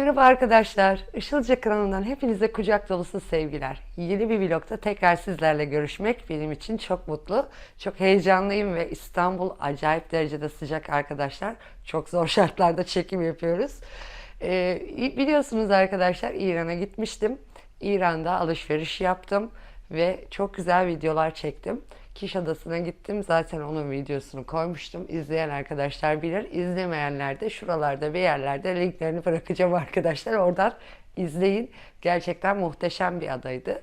Merhaba arkadaşlar. Işılca kanalından hepinize kucak dolusu sevgiler. Yeni bir vlogda tekrar sizlerle görüşmek benim için çok mutlu. Çok heyecanlıyım ve İstanbul acayip derecede sıcak arkadaşlar. Çok zor şartlarda çekim yapıyoruz. Ee, biliyorsunuz arkadaşlar İran'a gitmiştim. İran'da alışveriş yaptım ve çok güzel videolar çektim. Kiş Adası'na gittim. Zaten onun videosunu koymuştum. İzleyen arkadaşlar bilir. İzlemeyenler de şuralarda bir yerlerde linklerini bırakacağım arkadaşlar. Oradan izleyin. Gerçekten muhteşem bir adaydı.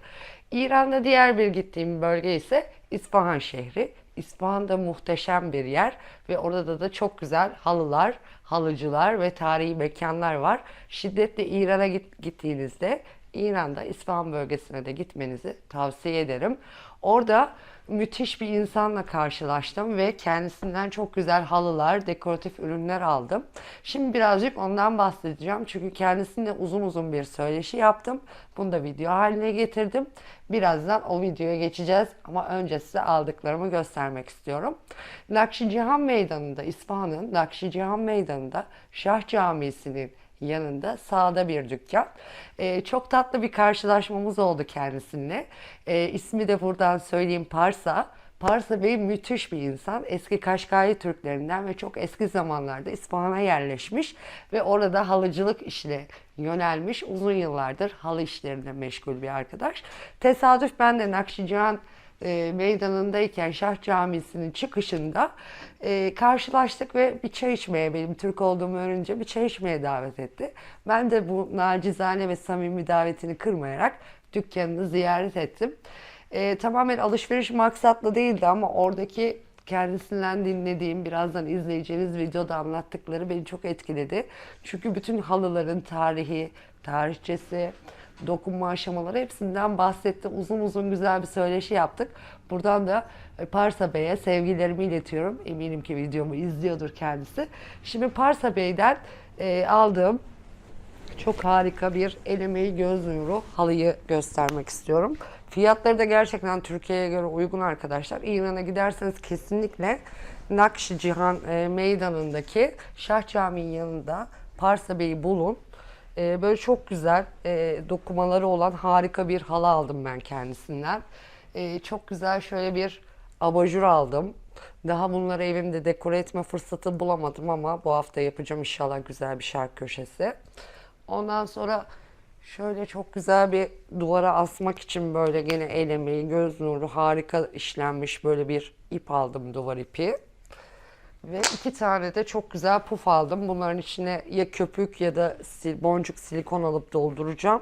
İran'da diğer bir gittiğim bölge ise İsfahan şehri. İsfahan da muhteşem bir yer ve orada da çok güzel halılar, halıcılar ve tarihi mekanlar var. Şiddetle İran'a git- gittiğinizde İran'da İsfahan bölgesine de gitmenizi tavsiye ederim. Orada müthiş bir insanla karşılaştım ve kendisinden çok güzel halılar, dekoratif ürünler aldım. Şimdi birazcık ondan bahsedeceğim. Çünkü kendisiyle uzun uzun bir söyleşi yaptım. Bunu da video haline getirdim. Birazdan o videoya geçeceğiz ama önce size aldıklarımı göstermek istiyorum. Nakşicihan Meydanı'nda, İsfahan'ın Nakşicihan Meydanı'nda Şah Camisi'nin yanında sağda bir dükkan. Ee, çok tatlı bir karşılaşmamız oldu kendisiyle. Ee, ismi de buradan söyleyeyim Parsa. Parsa Bey müthiş bir insan. Eski Kaşgai Türklerinden ve çok eski zamanlarda İsfahan'a yerleşmiş ve orada halıcılık işine yönelmiş. Uzun yıllardır halı işlerinde meşgul bir arkadaş. Tesadüf ben de Nakşicihan e, meydanındayken Şah Camisi'nin çıkışında e, karşılaştık ve bir çay içmeye benim Türk olduğumu öğrenince bir çay içmeye davet etti. Ben de bu nacizane ve samimi davetini kırmayarak dükkanını ziyaret ettim. E, tamamen alışveriş maksatlı değildi ama oradaki kendisinden dinlediğim, birazdan izleyeceğiniz videoda anlattıkları beni çok etkiledi. Çünkü bütün halıların tarihi, tarihçesi, dokunma aşamaları hepsinden bahsetti. Uzun uzun güzel bir söyleşi yaptık. Buradan da e, Parsa Bey'e sevgilerimi iletiyorum. Eminim ki videomu izliyordur kendisi. Şimdi Parsa Bey'den e, aldığım çok harika bir el emeği göz nuru halıyı göstermek istiyorum. Fiyatları da gerçekten Türkiye'ye göre uygun arkadaşlar. İran'a giderseniz kesinlikle Nakşi Cihan e, meydanındaki Şah Camii'nin yanında Parsa Bey'i bulun. E, böyle çok güzel e, dokumaları olan harika bir halı aldım ben kendisinden. E, çok güzel şöyle bir abajur aldım. Daha bunları evimde dekore etme fırsatı bulamadım ama bu hafta yapacağım inşallah güzel bir şark köşesi. Ondan sonra şöyle çok güzel bir duvara asmak için böyle gene el emeği, göz nuru harika işlenmiş böyle bir ip aldım duvar ipi. Ve iki tane de çok güzel puf aldım. Bunların içine ya köpük ya da boncuk silikon alıp dolduracağım.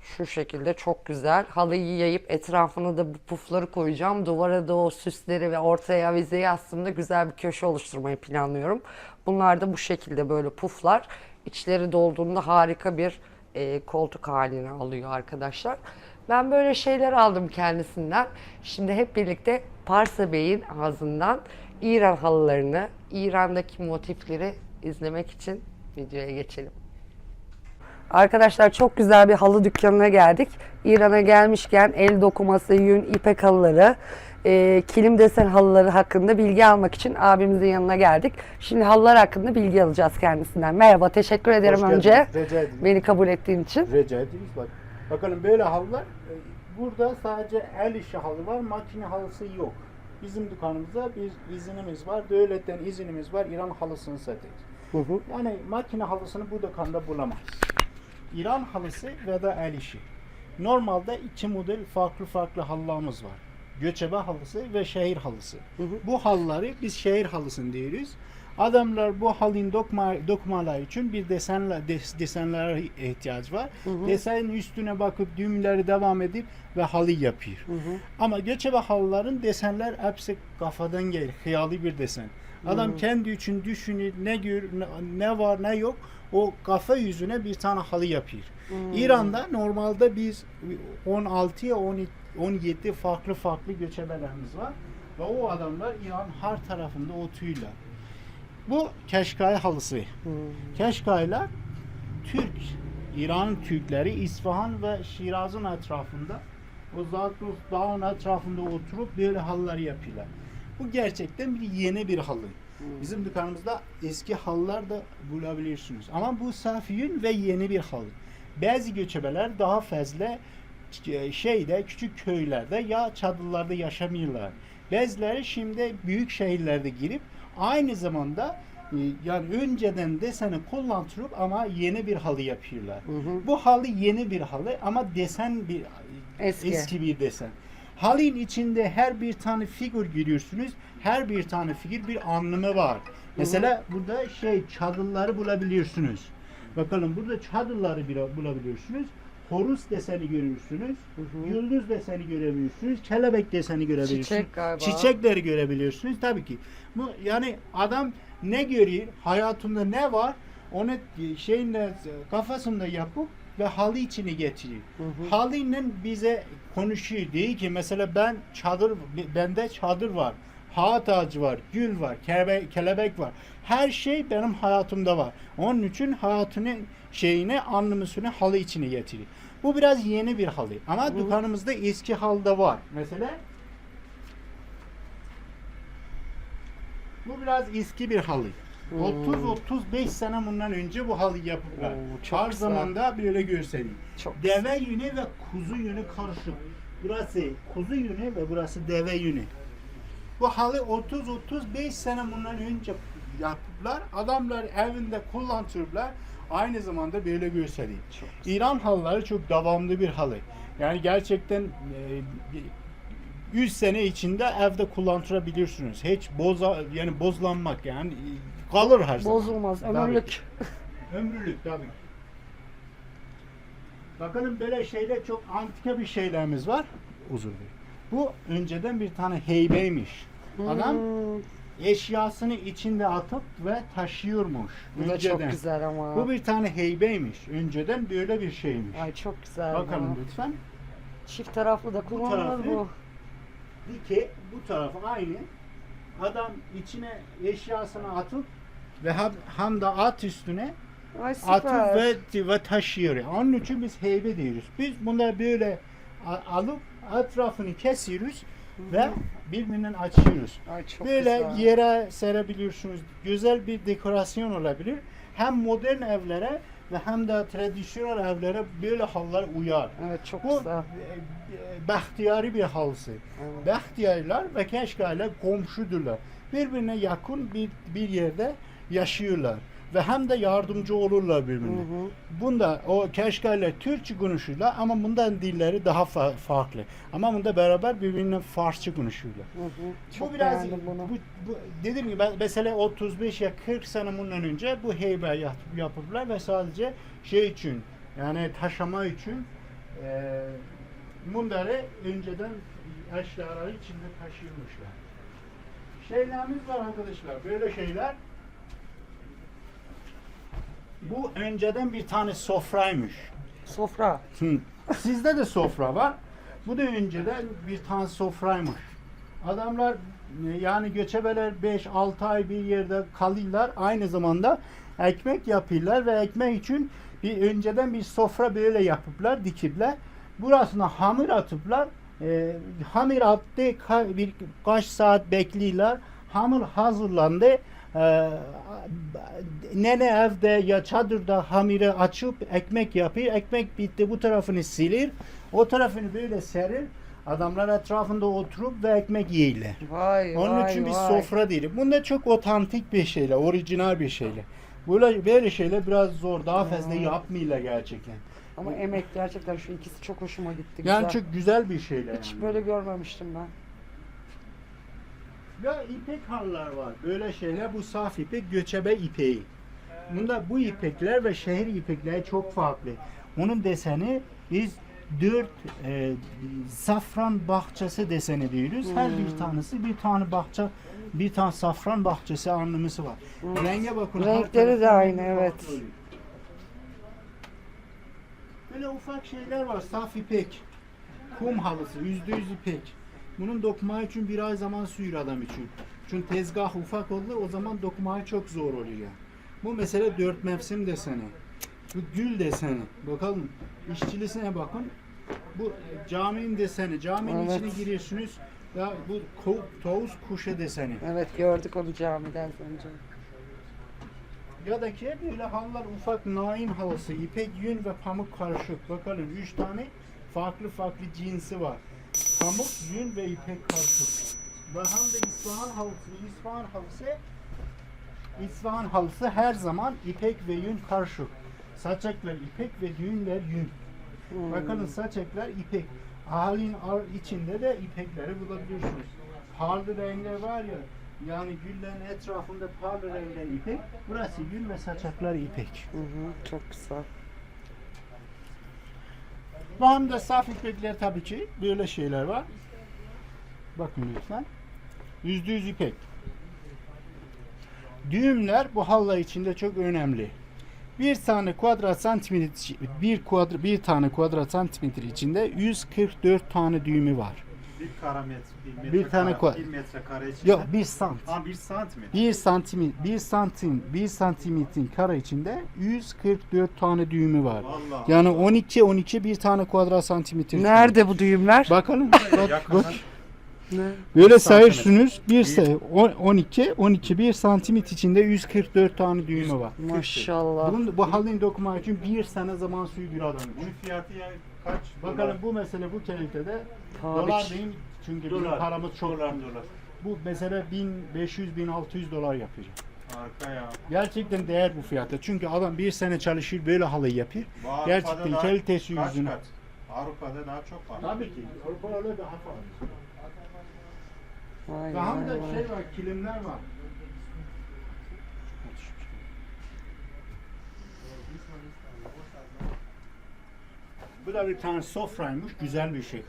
Şu şekilde çok güzel. Halıyı yayıp etrafına da bu pufları koyacağım. Duvara da o süsleri ve ortaya avizeyi aslında güzel bir köşe oluşturmayı planlıyorum. Bunlar da bu şekilde böyle puflar. İçleri dolduğunda harika bir e, koltuk haline alıyor arkadaşlar. Ben böyle şeyler aldım kendisinden. Şimdi hep birlikte Parsa Bey'in ağzından İran halılarını, İran'daki motifleri izlemek için videoya geçelim. Arkadaşlar çok güzel bir halı dükkanına geldik. İran'a gelmişken el dokuması, yün, ipek halıları, e, kilim desen halıları hakkında bilgi almak için abimizin yanına geldik. Şimdi halılar hakkında bilgi alacağız kendisinden. Merhaba, teşekkür ederim Hoş önce Rica ederim. beni kabul ettiğin için. Rica ederiz. Bak. Bakalım böyle halılar e, burada sadece el işi halı var, makine halısı yok. Bizim dükkanımızda bir izinimiz var, devletten izinimiz var, İran halısını satıyoruz. Hı hı. Yani makine halısını bu dükkanda bulamayız. İran halısı ve da el işi. Normalde iki model farklı farklı halılarımız var. Göçebe halısı ve şehir halısı. Bu halıları biz şehir halısını diyoruz. Adamlar bu halın dokma, dokmaları için bir desenler des, desenlere ihtiyaç var. Desenin üstüne bakıp düğümleri devam edip ve halı yapıyor. Ama göçebe halıların desenler hepsi kafadan gelir. Hıyali bir desen. Adam kendi için düşünür ne gör ne, var ne yok o kafa yüzüne bir tane halı yapıyor. İran'da normalde biz 16 ya 12 17 farklı farklı göçebelerimiz var. Ve o adamlar İran her tarafında oturuyorlar. Bu Keşkay halısı. Keşkaylar Türk, İran Türkleri İsfahan ve Şiraz'ın etrafında o Zagruz dağın etrafında oturup böyle halılar yapıyorlar. Bu gerçekten bir yeni bir halı. Bizim dükkanımızda eski halılar da bulabilirsiniz. Ama bu saf yün ve yeni bir halı. Bazı göçebeler daha fazla e, şeyde küçük köylerde ya çadırlarda yaşamıyorlar. Bazıları şimdi büyük şehirlerde girip aynı zamanda e, yani önceden deseni kullandırıp ama yeni bir halı yapıyorlar. Bu halı yeni bir halı ama desen bir Eski. eski bir desen. Halın içinde her bir tane figür görüyorsunuz. Her bir tane figür bir anlamı var. Mesela burada şey çadırları bulabiliyorsunuz. Bakalım burada çadırları bulabiliyorsunuz. Horus deseni görürsünüz. Yıldız deseni görebiliyorsunuz. Kelebek deseni görebiliyorsunuz. Çiçek galiba. Çiçekleri görebiliyorsunuz. Tabii ki. Bu yani adam ne görüyor? Hayatında ne var? Onu şeyinde kafasında yapıp ve halı içine getiriyor. Halıyla bize konuşuyor. Diyor ki mesela ben çadır bende çadır var. Hayat ağacı var, gül var, kelebek, kelebek var. Her şey benim hayatımda var. Onun için hayatının şeyini, anlamısını halı içine getiriyor. Bu biraz yeni bir halı. Ama dükkanımızda eski halı da var. Mesela bu biraz eski bir halı. 30-35 sene bundan önce bu halı yapıplar. Oo, Her zaman da böyle göstereyim. Çok Deve yünü ve kuzu yünü karışık. Burası kuzu yünü ve burası deve yünü. Bu halı 30-35 sene bundan önce yapıplar. Adamlar evinde kullanırlar. Aynı zamanda böyle göstereyim. İran halıları çok devamlı bir halı. Yani gerçekten e, 100 sene içinde evde kullandırabilirsiniz. Hiç boza yani bozlanmak yani e, kalır her zaman. Bozulmaz. Tabii Ömürlük. ki. Ömrülük tabii. Bakalım böyle şeyler çok antika bir şeylerimiz var. Uzun. Bu önceden bir tane heybeymiş. Adam Hmm, eşyasını içinde atıp ve taşıyormuş. bu da önceden. çok güzel ama. Bu bir tane heybeymiş. Önceden böyle bir şeymiş. Ay çok güzel. Bakalım ama. lütfen. Çift taraflı da kullanılır tarafı- bu. Dike bu tarafı aynı. Adam içine eşyasını atıp ve hem, hem de at üstüne Ay atıp ve, ve taşıyor. Onun için biz heybe diyoruz. Biz bunları böyle alıp etrafını kesiyoruz ve birbirinden açıyoruz. Ay böyle güzel. yere serebiliyorsunuz. Güzel bir dekorasyon olabilir. Hem modern evlere ve hem de tradisyonel evlere böyle halılar uyar. Evet çok Bu güzel. e, e, bir halısı. Evet. Bahtiyarlar ve keşkaylar komşudurlar. Birbirine yakın bir, bir yerde yaşıyorlar. Ve hem de yardımcı olurlar birbirine. Hı hı. Bunda o keşkaylar Türkçe konuşurlar ama bundan dilleri daha fa- farklı. Ama bunda beraber birbirine Farsça konuşuyorlar. Hı hı. Çok bu biraz bunu. bu, bu dediğim gibi ben- mesela 35 ya 40 sene bundan önce bu heybe yap, yapıplar ve sadece şey için yani taşıma için e, bunları önceden eşyaları içinde taşıyormuşlar. Şeylerimiz var arkadaşlar. Böyle şeyler. Bu önceden bir tane sofraymış. Sofra. Hı. Sizde de sofra var. Bu da önceden bir tane sofraymış. Adamlar e, yani göçebeler 5-6 ay bir yerde kalıyorlar. Aynı zamanda ekmek yapıyorlar ve ekmek için bir önceden bir sofra böyle yapıplar, dikipler. Burasına hamur atıplar. E, hamur attı bir kaç saat bekliyorlar. Hamur hazırlandı. E, nene evde ya çadırda hamiri açıp ekmek yapıyor. Ekmek bitti bu tarafını silir. O tarafını böyle serir. Adamlar etrafında oturup ve ekmek yiyorlar. Vay Onun vay için bir vay. sofra değil. Bunda çok otantik bir şeyle, orijinal bir şeyle. Böyle böyle şeyler biraz zor. Daha fazla Hmm. yapmıyorlar gerçekten. Ama emek gerçekten şu ikisi çok hoşuma gitti. Yani güzel. çok güzel bir şeyler. Hiç yani. böyle görmemiştim ben. Ya ipek halılar var. Böyle şeyler bu saf ipek göçebe ipeği. Bunda bu ipekler ve şehir ipekleri çok farklı. Onun deseni biz dört e, safran bahçesi deseni diyoruz. Her Hmm. bir tanesi bir tane bahçe, bir tane safran bahçesi anlamısı var. Hmm. Renge bakın. Renkleri de aynı, evet. Böyle ufak şeyler var. Saf ipek. Kum halısı. Yüzde yüz ipek. Bunun dokumağı için biraz zaman sürüyor adam için. Çünkü tezgah ufak oldu o zaman dokumağı çok zor oluyor. Bu mesela dört mevsim deseni. Bu gül deseni. Bakalım işçilisine bakın. Bu caminin deseni. Caminin Evet. içine giriyorsunuz. Ya bu Toğuz kuşu deseni. Evet gördük onu camiden önce. Ya da ki böyle halılar ufak nain halısı, ipek yün ve pamuk karışık. Bakalım üç tane farklı farklı cinsi var. Pamuk, yün ve ipek karışık. Ve hem de İsfahan halısı. İsfahan halısı İsfahan halısı her zaman ipek ve yün karışık. Saçaklar ipek ve düğünler yün. Bakalım saçaklar ipek. Halin içinde de ipekleri bulabilirsiniz. Parlı renkler var ya, yani güllerin etrafında parlı renkler ipek. Burası gül ve saçaklar ipek. Hı hı, çok güzel. Ve hem de saf ipekler tabii ki böyle şeyler var. Bakın lütfen. Yüzde yüz ipek. Düğümler bu halla içinde çok önemli. Bir tane kuadrat santimetre bir kuadrat bir tane kuadrat santimetre içinde 144 tane düğümü var. Bir karametre, bir metre Bir tane kare- koy. Bir metre kare içinde. Yok bir sant. Ha bir santimetre. 1 santim 1 santim 1 santimetrin kare içinde 144 tane düğümü var. Vallahi. Yani 12 12 bir tane kuadrat santimetre. Nerede bu düğümler? Bakalım. Bak, bak. Ne? Böyle Bir sayıyorsunuz. Bir say 12 12 bir santimetre içinde 144 tane düğümü var. Maşallah. Bunun, bu halini dokumak için bir sene zaman suyu bir adam. Bunun fiyatı yani kaç? Bakalım bu mesele bu kalitede Tabii dolar değil çünkü bizim Dolar. paramız çok. Dolar dolar. Bu mesela 1500 1600 dolar yapacak. Harika ya. Gerçekten değer bu fiyata. Çünkü adam bir sene çalışır böyle halıyı yapıyor. Bu Avrupa'da Gerçekten daha kalitesi kaç yüzüne. kat? Avrupa'da daha çok var. Tabii ki. Avrupa'da daha fazla. Vay Daha vay da vay. şey var, kilimler var. Bu da bir tane sofraymış, güzel bir şey.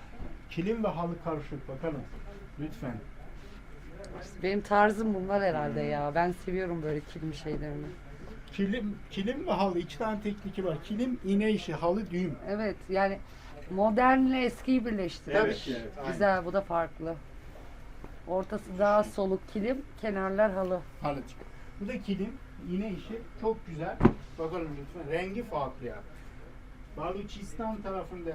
Kilim ve halı karışık, bakalım. Lütfen. Benim tarzım bunlar herhalde ya. Ben seviyorum böyle kilim şeylerini. Kilim, kilim ve halı iki tane tekniki var. Kilim iğne işi, halı düğüm. Evet yani modernle eskiyi birleştirmiş. Evet, evet, aynen. Güzel bu da farklı. Ortası daha soluk kilim, kenarlar halı. Halıcık. Bu da kilim, iğne işi. Çok güzel. Bakalım lütfen. Rengi farklı ya. Baluchistan tarafında,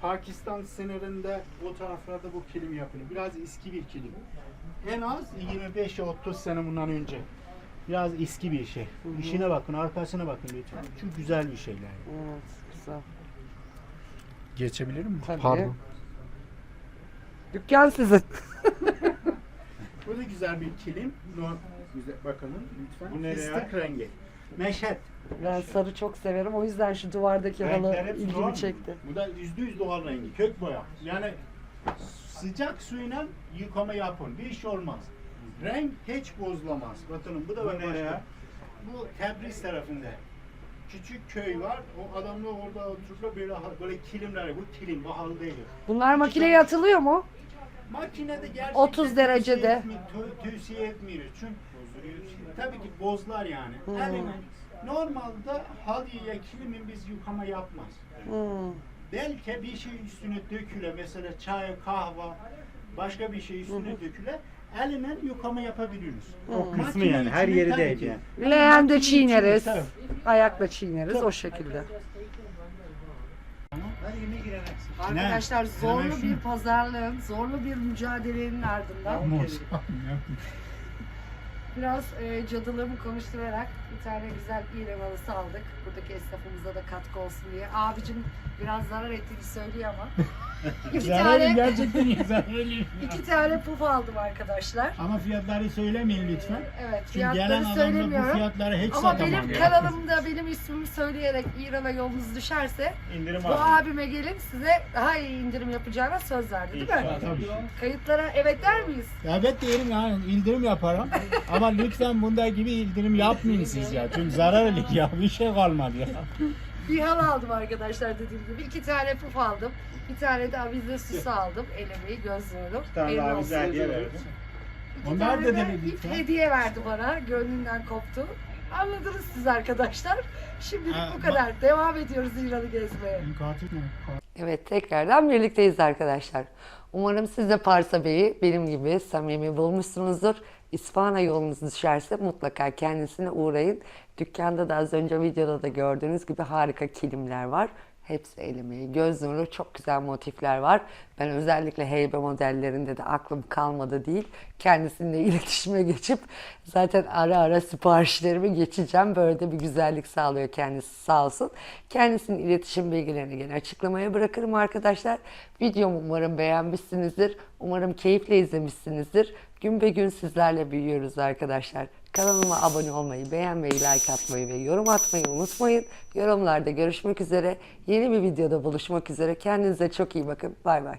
Pakistan sınırında o taraflarda bu kilim yapılıyor. Biraz eski bir kilim. En az 25-30 sene bundan önce. Biraz eski bir şey. İşine bakın, arkasına bakın lütfen. Çok güzel bir şeyler. Evet güzel. Geçebilir mi? Tabii. Dükkan sizin. Bu da güzel bir kilim. Güzel, bakalım lütfen. Bu nereye? Fıstık rengi. Meşet. Ben sarı çok severim. O yüzden şu duvardaki halı Renkler doğal ilgimi çekti. Bu da yüzde yüz doğal rengi. Kök boya. Yani sıcak suyla yıkama yapın. Bir şey olmaz. Renk hiç bozulamaz. Bakın bu da Bu başka. nereye? Bu Tebriz tarafında. Küçük köy var. O adamlar orada oturup böyle böyle kilimler. Bu kilim, bu halı değil. Bunlar makineye atılıyor mu? Makinede gerçekten 30 derecede. tavsiye etmi- tö- tavsiye etmiyoruz. Çünkü tabii ki bozlar yani. Hmm. Eline normalde halıya kilimin biz yıkama yapmaz. Hmm. Belki bir şey üstüne döküle mesela çay, kahve, başka bir şey üstüne döküle elinden yıkama yapabiliriz. O kısmı Makine yani her yeri tabii değil ki. yani. Leğende çiğneriz. içinde, Ayakla çiğneriz o şekilde. Arkadaşlar Ne? zorlu Hemen bir şu- pazarlığın, zorlu bir mücadelenin ardından biraz e, cadılığımı konuşturarak bir tane güzel İran halısı aldık. Buradaki esnafımıza da katkı olsun diye. Abicim biraz zarar ettiğini söylüyor ama. iki Zarar tane, gerçekten zarar iki tane puf aldım arkadaşlar. Ama fiyatları söylemeyin lütfen. Evet Çünkü gelen fiyatları adamlar bu söylemiyorum. fiyatları hiç Ama satamam. benim ya. kanalımda benim ismimi söyleyerek İran'a yolunuz düşerse İndirim bu var. abime gelin size daha iyi indirim yapacağına söz verdi değil mi? Tabii. Kayıtlara evet der miyiz? Evet diyelim yani indirim yaparım. Ama lütfen bunda gibi indirim yapmayın siz ya. Çünkü zarar elik ya. Bir şey kalmadı ya. Bir halı aldım arkadaşlar dediğim gibi. İki tane puf aldım. Bir tane de avize süsü aldım. Elemeyi gözlüyorum. Bir tane daha güzel hediye verdim. İki Onlar tane da de dedi ip lütfen. hediye verdi bana. Gönlünden koptu. Anladınız siz arkadaşlar. Şimdilik Ha, bu kadar. Devam ediyoruz İran'ı gezmeye. Katil mi? Evet tekrardan birlikteyiz arkadaşlar. Umarım siz de Parsa Bey'i benim gibi samimi bulmuşsunuzdur. İspanya yolunuz düşerse mutlaka kendisine uğrayın. Dükkanda da az önce videoda da gördüğünüz gibi harika kilimler var. Hepsi el emeği, göz nuru, çok güzel motifler var. Ben özellikle heybe modellerinde de aklım kalmadı değil. Kendisiyle iletişime geçip zaten ara ara siparişlerimi geçeceğim. Böyle de bir güzellik sağlıyor kendisi sağ olsun. Kendisinin iletişim bilgilerini gene açıklamaya bırakırım arkadaşlar. Videomu umarım beğenmişsinizdir. Umarım keyifle izlemişsinizdir. Gün be gün sizlerle büyüyoruz arkadaşlar. Kanalıma abone olmayı, beğenmeyi, like atmayı ve yorum atmayı unutmayın. Yorumlarda görüşmek üzere. Yeni bir videoda buluşmak üzere. Kendinize çok iyi bakın. Bay bay.